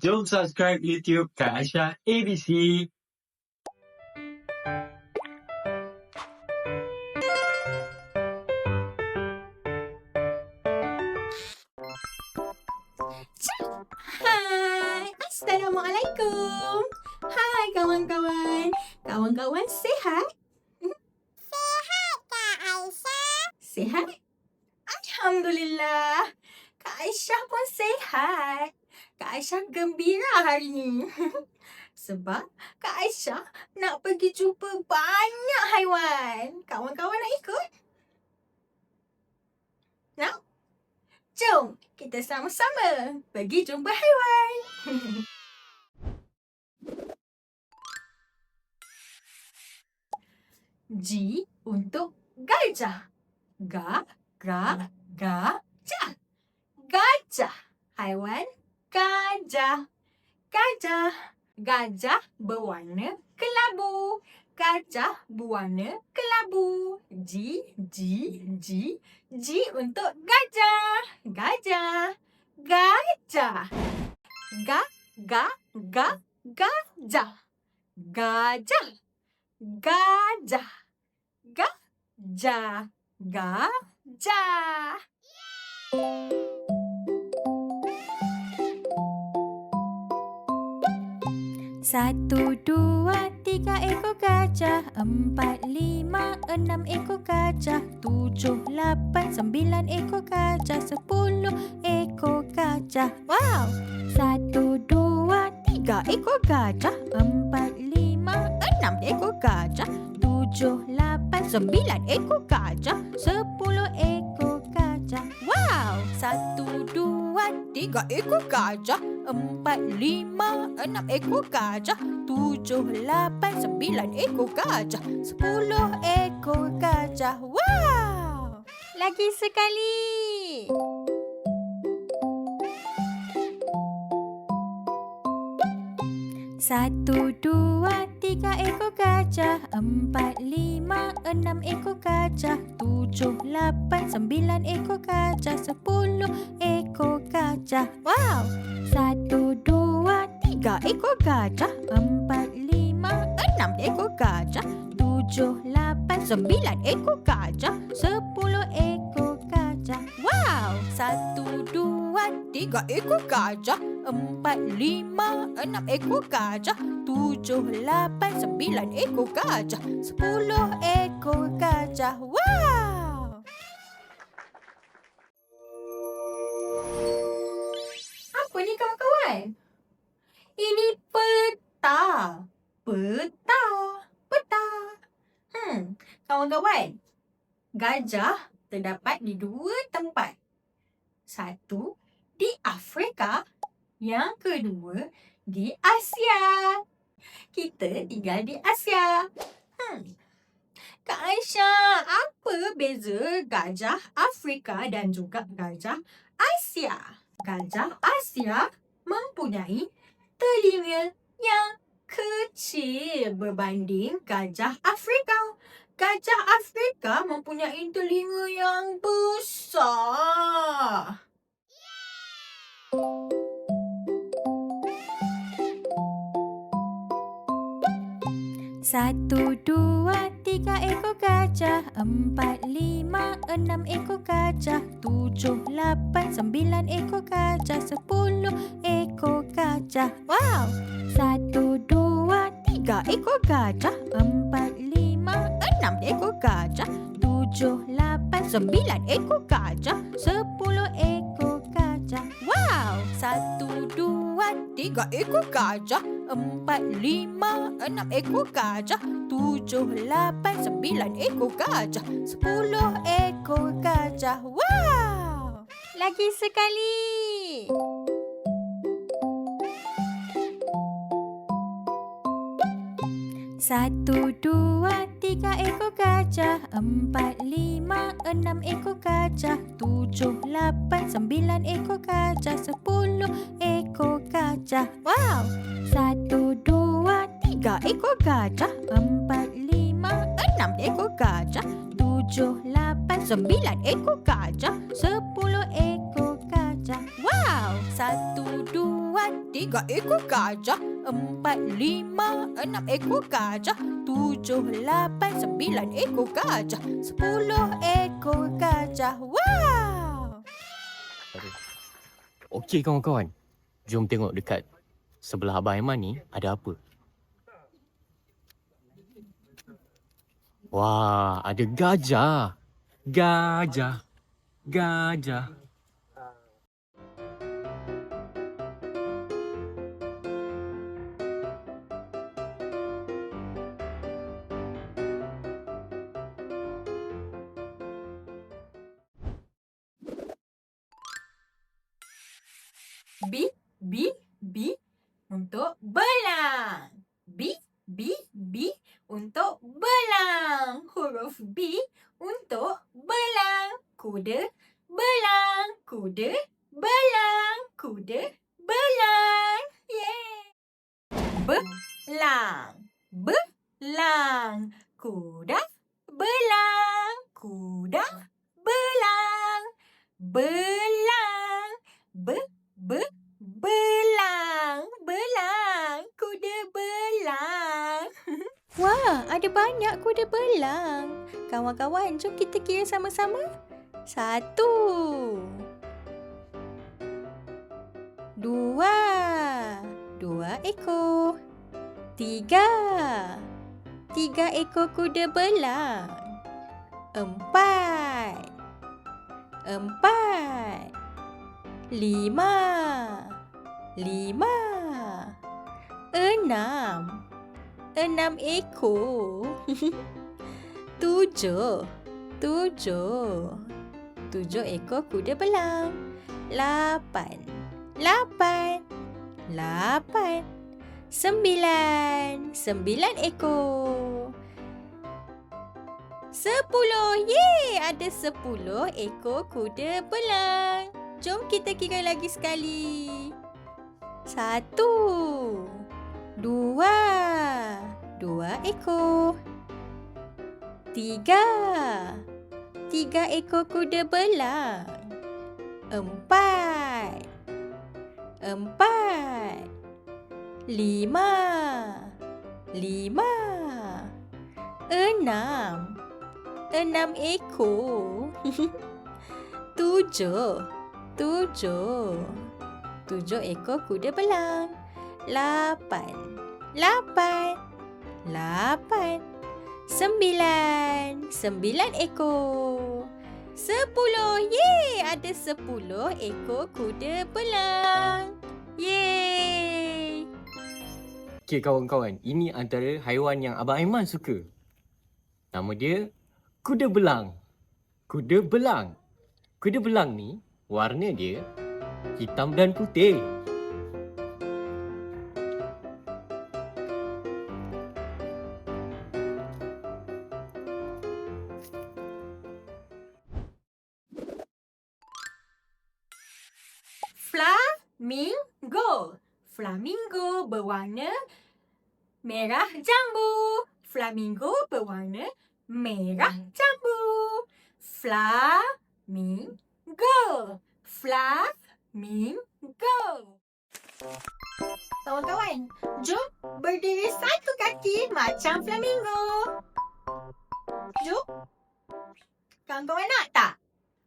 Jom subscribe YouTube Kak Aisyah ABC. Hai, Assalamualaikum. Hai kawan-kawan. Kawan-kawan sihat? Sihat Kak Aisyah. Sihat? Alhamdulillah. Kak Aisyah pun sihat. Kak Aisyah gembira hari ni. Sebab Kak Aisyah nak pergi jumpa banyak haiwan. Kawan-kawan nak ikut? Nak? Jom kita sama-sama pergi jumpa haiwan. G untuk gajah. Ga, ga, gajah. Gajah. Haiwan gajah. Gajah. Gajah berwarna kelabu. Gajah berwarna kelabu. G, G, G. G untuk gajah. Gajah. Gajah. Ga, ga, ga, gajah. Gajah. Gajah. Gajah. Gajah. Satu, dua, tiga ekor gajah. Empat, lima, enam ekor gajah. Tujuh, lapan, sembilan ekor gajah. Sepuluh ekor gajah. Wow! Satu, dua, tiga ekor gajah. Empat, lima, enam ekor gajah. Tujuh, lapan, sembilan ekor gajah. Sepuluh ekor gajah. Wow! Satu, dua, tiga ekor gajah. Empat, lima, enam ekor gajah. Tujuh, lapan, sembilan ekor gajah. Sepuluh ekor gajah. Wow! Lagi sekali. Satu, dua, tiga ekor gajah. Empat, lima, enam ekor gajah. Tujuh, lapan, sembilan ekor gajah. Sepuluh ekor gajah. Wow! Satu, dua, tiga. Ekor gajah. Empat, lima, enam. Ekor gajah. Tujuh, lapan, sembilan. Ekor gajah. Sepuluh ekor gajah. Wow! Satu, dua, tiga. Ekor gajah. Empat, lima, enam. Ekor gajah. Tujuh, lapan, sembilan. Ekor gajah. Sepuluh ekor gajah. Wow! Ini peta. Peta. Peta. Hmm, kawan-kawan. Gajah terdapat di dua tempat. Satu, di Afrika. Yang kedua, di Asia. Kita tinggal di Asia. Hmm. Kak Aisyah, apa beza gajah Afrika dan juga gajah Asia? Gajah Asia mempunyai telinga yang kecil berbanding gajah Afrika. Gajah Afrika mempunyai telinga yang besar. Satu, dua, tiga ekor gajah Empat, lima, enam ekor gajah Tujuh, lapan, sembilan ekor gajah Sepuluh ekor gajah Wow! Satu, dua, tiga. Ekor gajah. Empat, lima, enam ekor gajah. Tujuh, lapan, sembilan ekor gajah. Sepuluh ekor gajah. Wow! Satu, dua, tiga ekor gajah. Empat, lima, enam ekor gajah. Tujuh, lapan, sembilan ekor gajah. Sepuluh ekor gajah. Wow! Lagi sekali Satu, dua, tiga ekor gajah. Empat, lima, enam ekor gajah. Tujuh, lapan, sembilan ekor gajah. Sepuluh ekor gajah. Wow! Satu, dua, tiga ekor gajah. Empat, lima, enam ekor gajah. Tujuh, lapan, sembilan ekor gajah. Sepuluh ekor gajah. Wow! Satu, dua, tiga ekor gajah, empat, lima, enam ekor gajah, tujuh, lapan, sembilan ekor gajah, sepuluh ekor gajah. Wow! Okey kawan-kawan. Jom tengok dekat sebelah Abang Aiman ni ada apa. Wah, ada gajah. Gajah. Gajah. B, B, B untuk belang. B, B, B untuk belang. Huruf B untuk belang. Kuda belang. Kuda belang. Kuda belang. Yeay. Belang. Belang. Kuda belang. Kuda belang. Belang. Be Be belang, belang, kuda belang. Wah, ada banyak kuda belang. Kawan-kawan, jom kita kira sama-sama. Satu. Dua. Dua ekor. Tiga. Tiga ekor kuda belang. Empat. Empat. Lima. Lima. Enam. Enam ekor. Tujuh. Tujuh. Tujuh ekor kuda belang. Lapan. Lapan. Lapan. Sembilan. Sembilan ekor. Sepuluh. Yeay! Ada sepuluh ekor kuda belang. Jom kita kira lagi sekali. Satu. Dua. Dua ekor. Tiga. Tiga ekor kuda belang. Empat. Empat. Lima. Lima. Enam. Enam ekor. Tujuh. Tujuh. Tujuh ekor kuda belang. Lapan. Lapan. Lapan. Sembilan. Sembilan ekor. Sepuluh. Yeay! Ada sepuluh ekor kuda belang. Yeay! Okey kawan-kawan, ini antara haiwan yang Abang Aiman suka. Nama dia kuda belang. Kuda belang. Kuda belang ni warna dia hitam dan putih. Flamingo. Flamingo berwarna merah jambu. Flamingo berwarna merah jambu. Flamingo. Flamingo. Kawan-kawan, jom berdiri satu kaki macam flamingo. Jom. Kawan-kawan nak tak?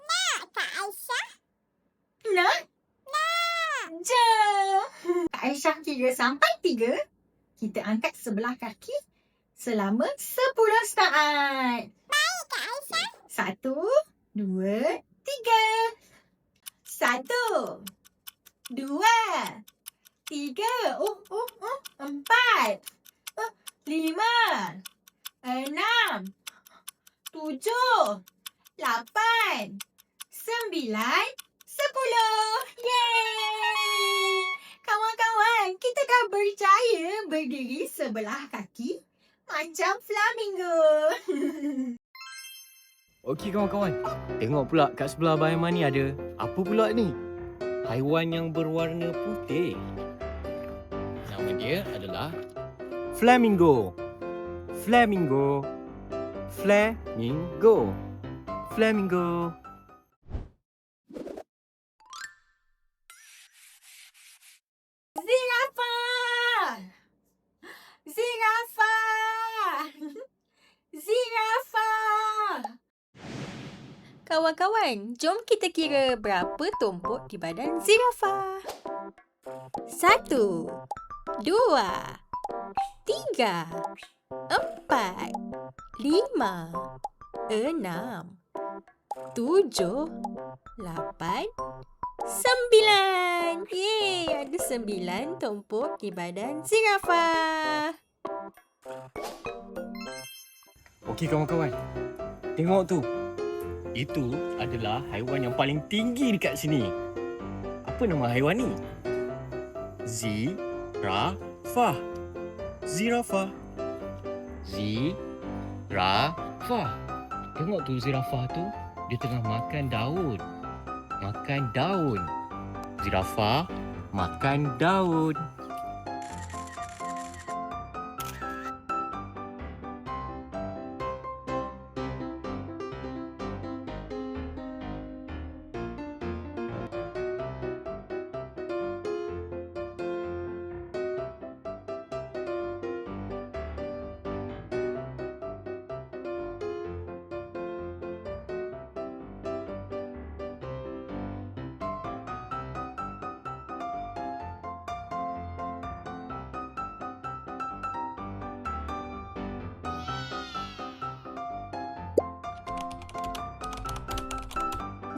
Nak Kak Aisyah? Nak? Nak. Jom. Kak Aisyah kira sampai tiga. Kita angkat sebelah kaki selama sepuluh saat. Baik Kak Aisyah. Satu, dua, tiga. Satu, dua, tiga. Oh, oh, oh. Empat, oh, lima, enam, tujuh, lapan, sembilan, sepuluh. Yeay! Kawan-kawan, kita dah berjaya berdiri sebelah kaki macam flamingo. Okey kawan-kawan, tengok pula kat sebelah bayang mani ada apa pula ni? Haiwan yang berwarna putih. Nama dia adalah flamingo. Flamingo. Flamingo. Flamingo. Zirafa! Zirafa! Zirafa! Kawan-kawan, jom kita kira berapa tumpuk di badan zirafah. Satu, dua, tiga, empat, lima, enam, tujuh, lapan, sembilan. Yeay, ada sembilan tumpuk di badan zirafah. Okey kawan-kawan. Tengok tu. Itu adalah haiwan yang paling tinggi dekat sini. Apa nama haiwan ni? Zirafah. Zirafah. Zirafah. Tengok tu zirafah tu. Dia tengah makan daun. Makan daun. Zirafah makan daun.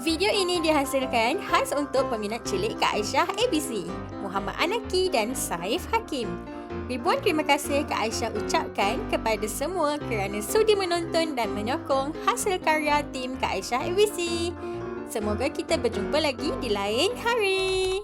Video ini dihasilkan khas untuk peminat cilik Kak Aisyah ABC, Muhammad Anaki dan Saif Hakim. Ribuan terima kasih Kak Aisyah ucapkan kepada semua kerana sudi menonton dan menyokong hasil karya tim Kak Aisyah ABC. Semoga kita berjumpa lagi di lain hari.